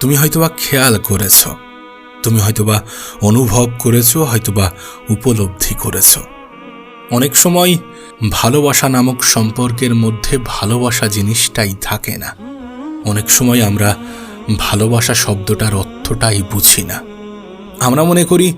তুমি হয়তোবা খেয়াল করেছ। তুমি হয়তোবা অনুভব করেছ, হয়তোবা উপলব্ধি করেছ। অনেক সময় ভালোবাসা নামক সম্পর্কের মধ্যে ভালোবাসা জিনিসটাই থাকে না। অনেক সময় আমরা ভালোবাসা শব্দটার অর্থটাই বুঝি না। আমরা মনে করি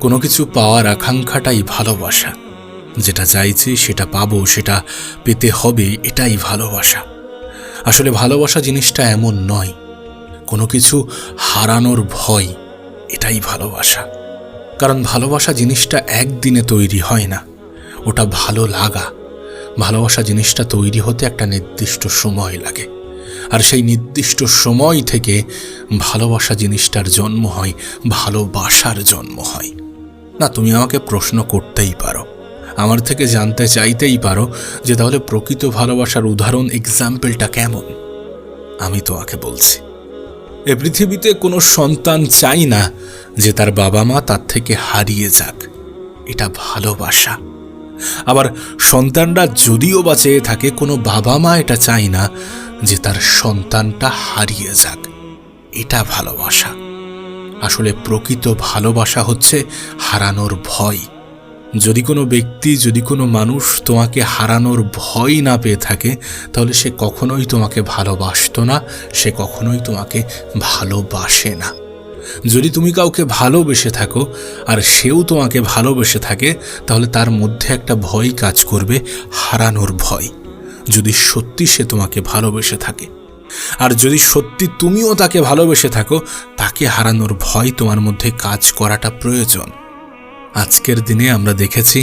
কোনো কিছু পাওয়ার আকাঙ্ক্ষাটাই ভালোবাসা। যেটা চাইছি সেটা পাবো, সেটা পেতে হবে, এটাই ভালোবাসা। আসলে ভালোবাসা জিনিসটা এমন নয়। কোনো কিছু হারানোর ভয়, এটাই ভালোবাসা। কারণ ভালোবাসা জিনিসটা একদিনে তৈরি হয় না, ওটা ভালো লাগা। ভালোবাসা জিনিসটা তৈরি হতে একটা নির্দিষ্ট সময় লাগে। আর সেই নির্দিষ্ট সময় থেকে ভালোবাসা জিনিসটার জন্ম হয়, ভালোবাসার জন্ম হয়। না, তুমি আমাকে প্রশ্ন করতেই পারো। আমার থেকে জানতে চাইতেই পারো যে তাহলে প্রকৃত ভালোবাসার উদাহরণ এক্সাম্পলটা কেমন? আমি তোমাকে বলছি। এ পৃথিবীতে কোনো সন্তান চাই না যে তার বাবা মা তার থেকে হারিয়ে যাক। এটা ভালোবাসা। আবার সন্তানরা যদিও বা চেয়ে থাকে, কোনো বাবা মা এটা চায় না যে তার সন্তানটা হারিয়ে যাক। এটা ভালোবাসা। আসলে প্রকৃত ভালোবাসা হচ্ছে হারানোর ভয়। যদি কোনো ব্যক্তি, যদি কোনো মানুষ তোমাকে হারানোর ভয় না পেয়ে থাকে, তাহলে সে কখনোই তোমাকে ভালোবাসতো না, সে কখনোই তোমাকে ভালোবাসে না। যদি তুমি কাউকে ভালোবেসে থাকো, আর সেও তোমাকে ভালোবেসে থাকে, তাহলে তার মধ্যে একটা ভয় কাজ করবে, হারানোর ভয়। যদি সত্যি সে তোমাকে ভালোবেসে থাকে, আর যদি সত্যি তুমিও তাকে ভালোবেসে থাকো, তাকে হারানোর ভয় তোমার মধ্যে কাজ করাটা প্রয়োজন। আজকের দিনে আমরা দেখেছি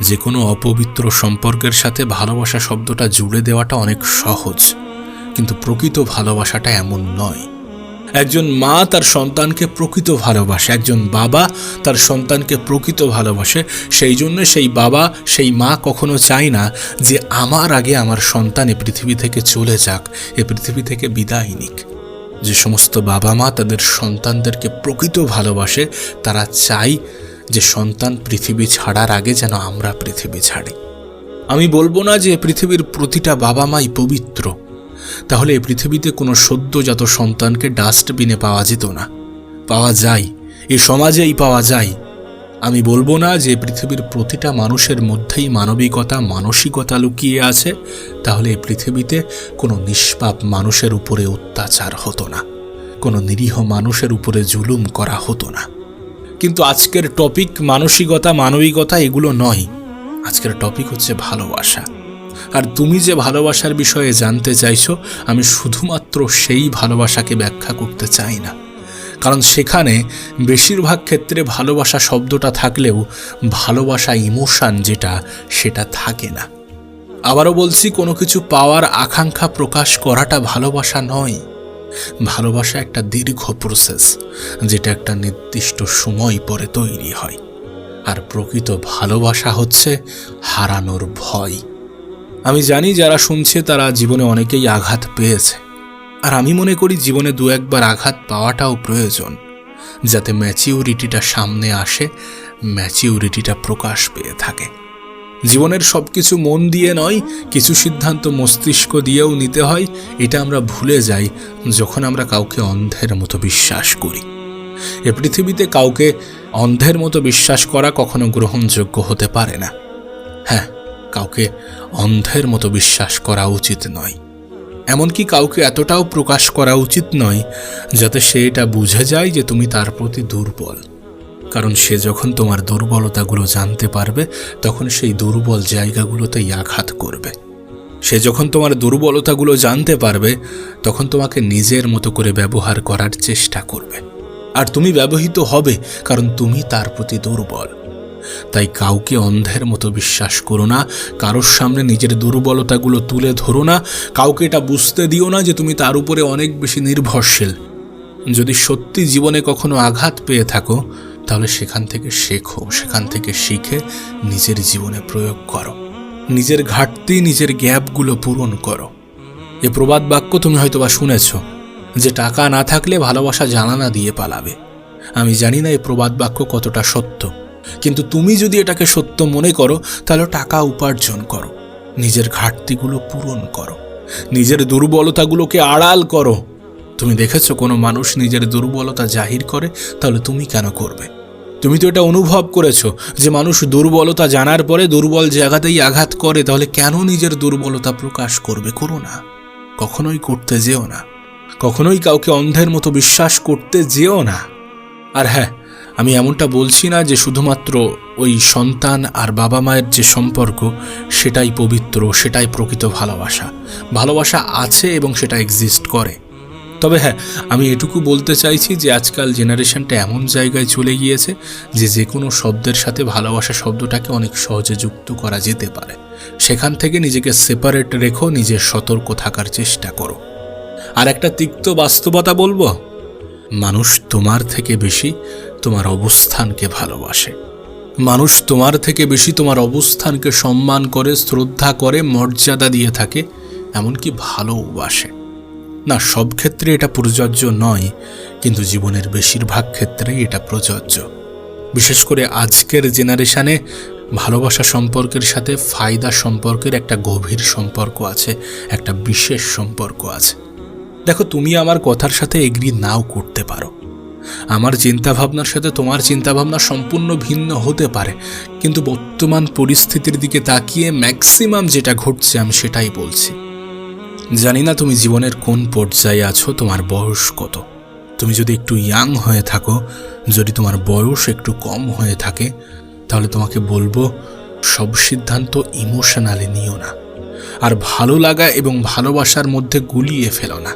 যে কোনো অপবিত্র সম্পর্কের সাথে ভালোবাসা শব্দটা জুড়ে দেওয়াটা অনেক সহজ, কিন্তু প্রকৃত ভালোবাসাটা এমন নয়। একজন মা তার সন্তানকে প্রকৃত ভালোবাসে, একজন বাবা তার সন্তানকে প্রকৃত ভালোবাসে, সেই জন্য সেই বাবা, সেই মা কখনো চায় না যে আমার আগে আমার সন্তান এ পৃথিবী থেকে চলে যাক, এ পৃথিবী থেকে বিদায় নিক। যে সমস্ত বাবা মা তাদের সন্তানদেরকে প্রকৃত ভালোবাসে, তারা চায় যে সন্তান পৃথিবী ছাড়ার আগে যেন আমরা পৃথিবী ছাড়ি। আমি বলব না যে পৃথিবীর প্রতিটা বাবা মাই পবিত্র। তাহলে পৃথিবীতে কোনো সদ্যজাত সন্তানকে ডাস্টবিনে পাওয়া যেত না। পাওয়া যায়, এ সমাজেই পাওয়া যায়। আমি বলব না যে পৃথিবীর প্রতিটা মানুষের মধ্যেই মানবিকতা, মানসিকতা লুকিয়ে আছে, তাহলে এই পৃথিবীতে কোনো নিষ্পাপ মানুষের উপরে অত্যাচার হতো না। কোনো নিরীহ মানুষের উপরে জুলুম করা হতো না। কিন্তু আজকের টপিক মানসিকতা, মানবিকতা এগুলো নয়। আজকের টপিক হচ্ছে ভালোবাসা। আর তুমি যে ভালোবাসার বিষয়ে জানতে চাইছো, আমি শুধুমাত্র সেই ভালোবাসাকে ব্যাখ্যা করতে চাই না। কারণ সেখানে বেশিরভাগ ক্ষেত্রে ভালোবাসা শব্দটা থাকলেও ভালোবাসা ইমোশান যেটা, সেটা থাকে না। আবারও বলছি, কোনো কিছু পাওয়ার আকাঙ্ক্ষা প্রকাশ করাটা ভালোবাসা নয়। ভালোবাসা একটা দীর্ঘ প্রসেস যেটা একটা নির্দিষ্ট সময় পরে তৈরি হয়। আর প্রকৃত ভালোবাসা হচ্ছে হারানোর ভয়। আমি জানি যারা শুনছে, তারা জীবনে অনেকেই আঘাত পেয়েছে। আর আমি মনে করি জীবনে দু একবার আঘাত পাওয়াটাও প্রয়োজন, যাতে ম্যাচিউরিটিটা সামনে আসে ম্যাচিউরিটিটা প্রকাশ পেয়ে থাকে। জীবনের সব কিছু মন দিয়ে নয়, কিছু সিদ্ধান্ত মস্তিষ্ক দিয়েও নিতে হয়, এটা আমরা ভুলে যাই যখন আমরা কাউকে অন্ধের মতো বিশ্বাস করি। এ পৃথিবীতে কাউকে অন্ধের মতো বিশ্বাস করা কখনো গ্রহণযোগ্য হতে পারে না। হ্যাঁ কাউকে অন্ধের মতো বিশ্বাস করা উচিত নয়। এমনকি কাউকে এতটাও প্রকাশ করা উচিত নয় যাতে সে এটা বুঝে যায় যে তুমি তার প্রতি দুর্বল। কারণ সে যখন তোমার দুর্বলতাগুলো জানতে পারবে, তখন সেই দুর্বল জায়গাগুলোতেই আঘাত করবে। সে যখন তোমার দুর্বলতাগুলো জানতে পারবে, তখন তোমাকে নিজের মতো করে ব্যবহার করার চেষ্টা করবে। আর তুমি ব্যবহৃত হবে কারণ তুমি তার প্রতি দুর্বল। তাই কাউকে অন্ধের মতো বিশ্বাস করো না, কারোর সামনে নিজের দুর্বলতাগুলো তুলে ধরো না, কাউকে এটা বুঝতে দিও না যে তুমি তার উপরে অনেক বেশি নির্ভরশীল। যদি সত্যি জীবনে কখনো আঘাত পেয়ে থাকো তাহলে সেখান থেকে শেখো, সেখান থেকে শিখে নিজের জীবনে প্রয়োগ করো। নিজের ঘাটতি, নিজের গ্যাপগুলো পূরণ করো। এ প্রবাদ বাক্য তুমি হয়তোবা শুনেছ, যে টাকা না থাকলে ভালোবাসা জানানা দিয়ে পালাবে। আমি জানি না এই প্রবাদ বাক্য কতটা সত্য, কিন্তু তুমি যদি এটাকে সত্য মনে করো, তাহলে টাকা উপার্জন করো, নিজের ঘাটতিগুলো পূরণ করো, নিজের দুর্বলতাগুলোকে আড়াল করো। তুমি দেখেছ কোনো মানুষ নিজের দুর্বলতা জাহির করে, তাহলে তুমি কেন করবে? তুমি তো এটা অনুভব করেছ যে মানুষ দুর্বলতা জানার পরে দুর্বল জায়গাতেই আঘাত করে, তাহলে কেন নিজের দুর্বলতা প্রকাশ করবে? করো না। কখনোই করতে যেও না। কখনোই কাউকে অন্ধের মতো বিশ্বাস করতে যেও না। আর হ্যাঁ আমি এমনটা বলছি না যে শুধুমাত্র ওই সন্তান আর বাবা মায়ের যে সম্পর্ক, সেটাই পবিত্র, সেটাই প্রকৃত ভালোবাসা। ভালোবাসা আছে এবং সেটা এক্সিস্ট করে। তবে হ্যাঁ আমি এটুকু বলতে চাইছি যে আজকাল জেনারেশনটা এমন জায়গায় চলে গিয়েছে যে যে কোনো শব্দের সাথে ভালোবাসা শব্দটাকে অনেক সহজে যুক্ত করা যেতে পারে। সেখান থেকে নিজেকে সেপারেট রেখো নিজে সতর্ক থাকার চেষ্টা করো। আর একটা তিক্ত বাস্তবতা বলব, মানুষ তোমার থেকে বেশি তোমার অবস্থানকে ভালোবাসে। মানুষ তোমার থেকে বেশি তোমার অবস্থানকে সম্মান করে, শ্রদ্ধা করে, মর্যাদা দিয়ে থাকে, এমনকি ভালোবাসে না, সব ক্ষেত্রে এটা প্রযোজ্য নয়, কিন্তু জীবনের বেশিরভাগ ক্ষেত্রেই এটা প্রযোজ্য। বিশেষ করে আজকের জেনারেশনে ভালোবাসা সম্পর্কের সাথে ফায়দা সম্পর্কের একটা গভীর সম্পর্ক আছে, একটা বিশেষ সম্পর্ক আছে। দেখো, তুমি আমার কথার সাথে এগ্রি নাও করতে পারো। আমার চিন্তাভাবনার সাথে তোমার চিন্তাভাবনা সম্পূর্ণ ভিন্ন হতে পারে, কিন্তু বর্তমান পরিস্থিতির দিকে তাকিয়ে ম্যাক্সিমাম যেটা ঘটছে আমি সেটাই বলছি। জানি না তুমি জীবনের কোন পর্যায়ে আছো, তোমার বয়স কত। তুমি যদি একটু ইয়াং হয়ে থাকো, যদি তোমার বয়স একটু কম হয়ে থাকে, তাহলে তোমাকে বলব, সব সিদ্ধান্ত ইমোশনালি নিও না। আর ভালো লাগা এবং ভালোবাসার মধ্যে গুলিয়ে ফেলো না।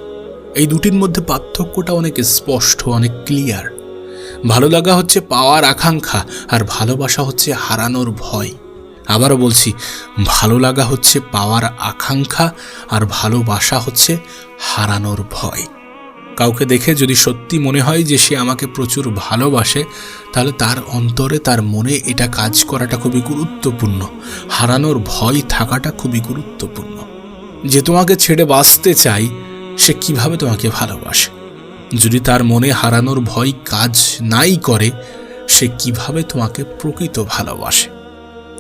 এই দুটির মধ্যে পার্থক্যটা অনেক স্পষ্ট, অনেক ক্লিয়ার ভালো লাগা হচ্ছে পাওয়ার আকাঙ্ক্ষা, আর ভালোবাসা হচ্ছে হারানোর ভয়। আবারও বলছি, ভালো লাগা হচ্ছে পাওয়ার আকাঙ্ক্ষা আর ভালোবাসা হচ্ছে হারানোর ভয়। কাউকে দেখে যদি সত্যি মনে হয় যে সে আমাকে প্রচুর ভালোবাসে, তাহলে তার অন্তরে, তার মনে এটা কাজ করাটা খুবই গুরুত্বপূর্ণ। হারানোর ভয় থাকাটা খুবই গুরুত্বপূর্ণ। যে তোমাকে ছেড়ে বাঁচতে চাই, সে কীভাবে তোমাকে ভালোবাসে? যদি তার মনে হারানোর ভয় কাজ নাই করে, সে কীভাবে তোমাকে প্রকৃত ভালোবাসে?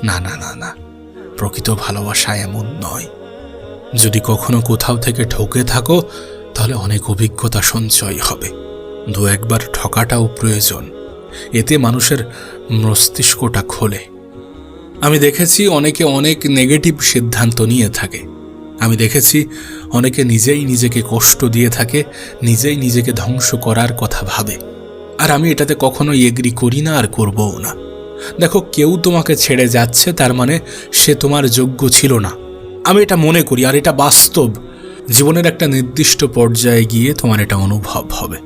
না না না না। প্রকৃত ভালোবাসা এমন নয়। যদি কখনো কোথাও থেকে ঠকে থাকো, তাহলে অনেক অভিজ্ঞতা সঞ্চয় হবে। দু একবার ঠকাটাও প্রয়োজন। এতে মানুষের মস্তিষ্কটা খোলে। আমি দেখেছি অনেকে অনেক নেগেটিভ সিদ্ধান্ত নিয়ে থাকে। আমি দেখেছি অনেকে নিজেই নিজেকে কষ্ট দিয়ে থাকে, নিজেই নিজেকে ধ্বংস করার কথা ভাবে। আর আমি এটাতে কখনোই এগ্রি করি না আর করবও না। দেখো, কেউ তোমাকে ছেড়ে যাচ্ছে, তার মানে সে তোমার যোগ্য ছিল না। আমি এটা মনে করি, আর এটা বাস্তব। জীবনের একটা নির্দিষ্ট পর্যায়ে গিয়ে তোমার এটা অনুভব হবে।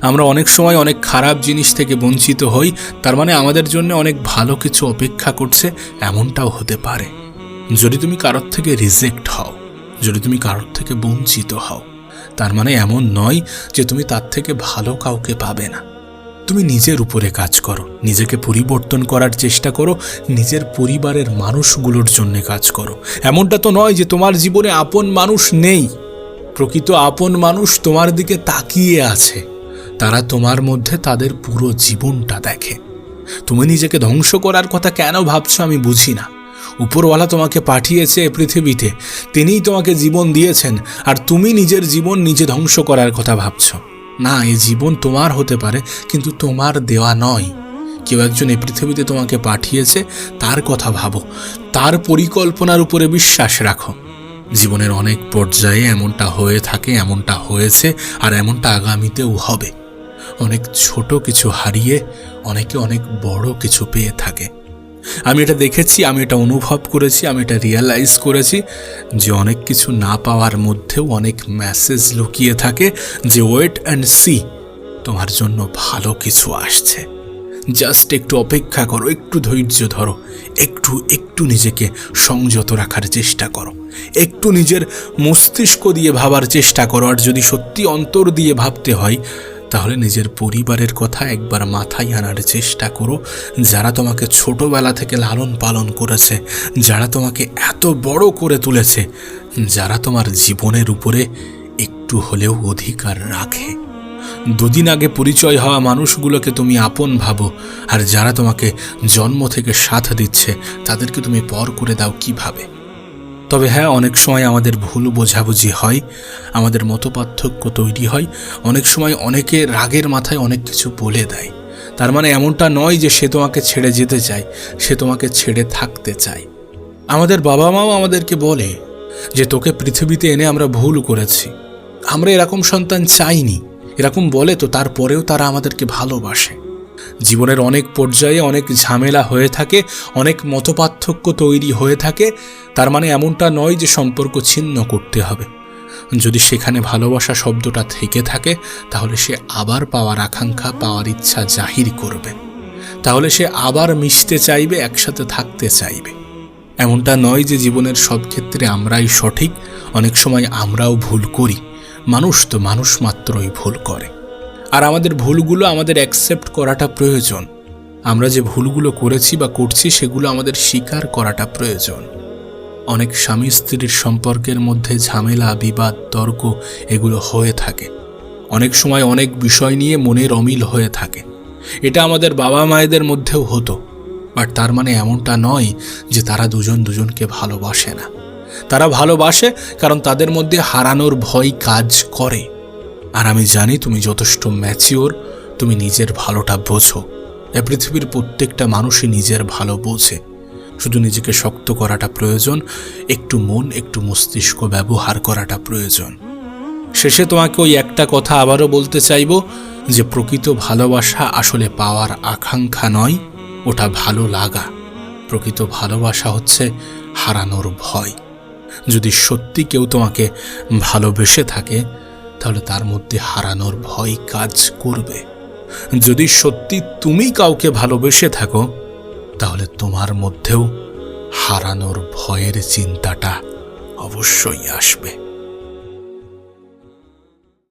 আমরা অনেক সময় অনেক খারাপ জিনিস থেকে বঞ্চিত হই, তার মানে আমাদের জন্য অনেক ভালো কিছু অপেক্ষা করছে, এমনটাও হতে পারে। যদি তুমি কারোর থেকে রিজেক্ট হও, যদি তুমি কারোর থেকে বঞ্চিত হও, তার মানে এমন নয় যে তুমি তার থেকে ভালো কাউকে পাবে না। তুমি নিজের উপরে কাজ করো, নিজেকে পরিবর্তন করার চেষ্টা করো, নিজের পরিবারের মানুষগুলোর জন্য কাজ করো। এমনটা তো নয় যে তোমার জীবনে আপন মানুষ নেই। প্রকৃত আপন মানুষ তোমার দিকে তাকিয়ে আছে। তারা তোমার মধ্যে তাদের পুরো জীবনটা দেখে। তুমি নিজেকে ধ্বংস করার কথা কেন ভাবছ আমি বুঝি না। উপরওয়ালা তোমাকে পাঠিয়েছে এ পৃথিবীতে। তিনিই তোমাকে জীবন দিয়েছেন, আর তুমি নিজের জীবন নিজে ধ্বংস করার কথা ভাবছ। না, এই জীবন তোমার হতে পারে, কিন্তু তোমার দেওয়া নয়। কেউ একজন এই পৃথিবীতে তোমাকে পাঠিয়েছে, তার কথা ভাবো। তার পরিকল্পনার উপরে বিশ্বাস রাখো। জীবনের অনেক পর্যায়ে এমনটা হয়ে থাকে, এমনটা হয়েছে, আর এমনটা আগামীতেও হবে। অনেক ছোট কিছু হারিয়ে, অনেকে অনেক বড় কিছু পেয়ে থাকে। আমি এটা দেখেছি, আমি এটা অনুভব করেছি, আমি এটা রিয়ালাইজ করেছি যে অনেক কিছু না পাওয়ার মধ্যেও অনেক মেসেজ লুকিয়ে থাকে যে ওয়েট অ্যান্ড সি তোমার জন্য ভালো কিছু আসছে। জাস্ট একটু অপেক্ষা করো, একটু ধৈর্য ধরো, একটু একটু নিজেকে সংযত রাখার চেষ্টা করো। একটু নিজের মস্তিষ্ক দিয়ে ভাবার চেষ্টা করো, আর যদি সত্যি অন্তর দিয়ে ভাবতে হয় তাহলে নিজের পরিবারের কথা একবার মাথায় আনার চেষ্টা করো। যারা তোমাকে ছোটবেলা থেকে লালন পালন করেছে, যারা তোমাকে এত বড় করে তুলেছে, যারা তোমার জীবনের উপরে একটু হলেও অধিকার রাখে। দুদিন আগে পরিচয় হওয়া মানুষগুলোকে তুমি আপন ভাবো, আর যারা তোমাকে জন্ম থেকে সাথ দিচ্ছে, তাদেরকে তুমি পর করে দাও কীভাবে? তবে হ্যাঁ অনেক সময় আমাদের ভুল বোঝাবুঝি হয়, আমাদের মতপার্থক্য তৈরি হয়, অনেক সময় অনেকে রাগের মাথায় অনেক কিছু বলে দেয়। তার মানে এমনটা নয় যে সে তোমাকে ছেড়ে যেতে চায়, সে তোমাকে ছেড়ে থাকতে চায়। আমাদের বাবা মাও আমাদেরকে বলে যে, তোকে পৃথিবীতে এনে আমরা ভুল করেছি। আমরা এরকম সন্তান চাইনি। এরকম বলে তো তারপরেও তারা আমাদেরকে ভালোবাসে। জীবনের অনেক পর্যায়ে অনেক ঝামেলা হয়ে থাকে, অনেক মতপার্থক্য তৈরি হয়ে থাকে, তার মানে এমনটা নয় যে সম্পর্ক ছিন্ন করতে হবে। যদি সেখানে ভালোবাসা শব্দটা থেকে থাকে, তাহলে সে আবার পাওয়ার আকাঙ্ক্ষা, পাওয়ার ইচ্ছা জাহির করবে। তাহলে সে আবার মিশতে চাইবে, একসাথে থাকতে চাইবে। এমনটা নয় যে জীবনের সব ক্ষেত্রে আমরাই সঠিক, অনেক সময় আমরাও ভুল করি। মানুষ তো মানুষ মাত্রই ভুল করে। আর আমাদের ভুলগুলো আমাদের অ্যাকসেপ্ট করাটা প্রয়োজন। আমরা যে ভুলগুলো করেছি বা করছি সেগুলো আমাদের স্বীকার করাটা প্রয়োজন। অনেক স্বামী স্ত্রীর সম্পর্কের মধ্যে ঝামেলা, বিবাদ, তর্ক এগুলো হয়ে থাকে। অনেক সময় অনেক বিষয় নিয়ে মনের অমিল হয়ে থাকে। এটা আমাদের বাবা মায়েদের মধ্যেও হতো। বাট তার মানে এমনটা নয় যে তারা দুজন দুজনকে ভালোবাসে না। তারা ভালোবাসে কারণ তাদের মধ্যে হারানোর ভয় কাজ করে। আর আমি জানি তুমি যথেষ্ট ম্যাচিওর তুমি নিজের ভালোটা বোঝো। এ পৃথিবীর প্রত্যেকটা মানুষই নিজের ভালো বোঝে। শুধু নিজেকে শক্ত করাটা প্রয়োজন, একটু মন, একটু মস্তিষ্ক ব্যবহার করাটা প্রয়োজন। শেষে তোমাকে ওই একটা কথা আবারও বলতে চাইব, যে প্রকৃত ভালোবাসা আসলে পাওয়ার আকাঙ্ক্ষা নয়, ওটা ভালো লাগা। প্রকৃত ভালোবাসা হচ্ছে হারানোর ভয়। যদি সত্যি কেউ তোমাকে ভালোবেসে থাকে তাহলে তার মধ্যে হারানোর ভয় কাজ করবে। যদি সত্যি তুমি কাউকে ভালোবেসে থাকো, তাহলে তোমার মধ্যেও হারানোর ভয়ের চিন্তাটা অবশ্যই আসবে।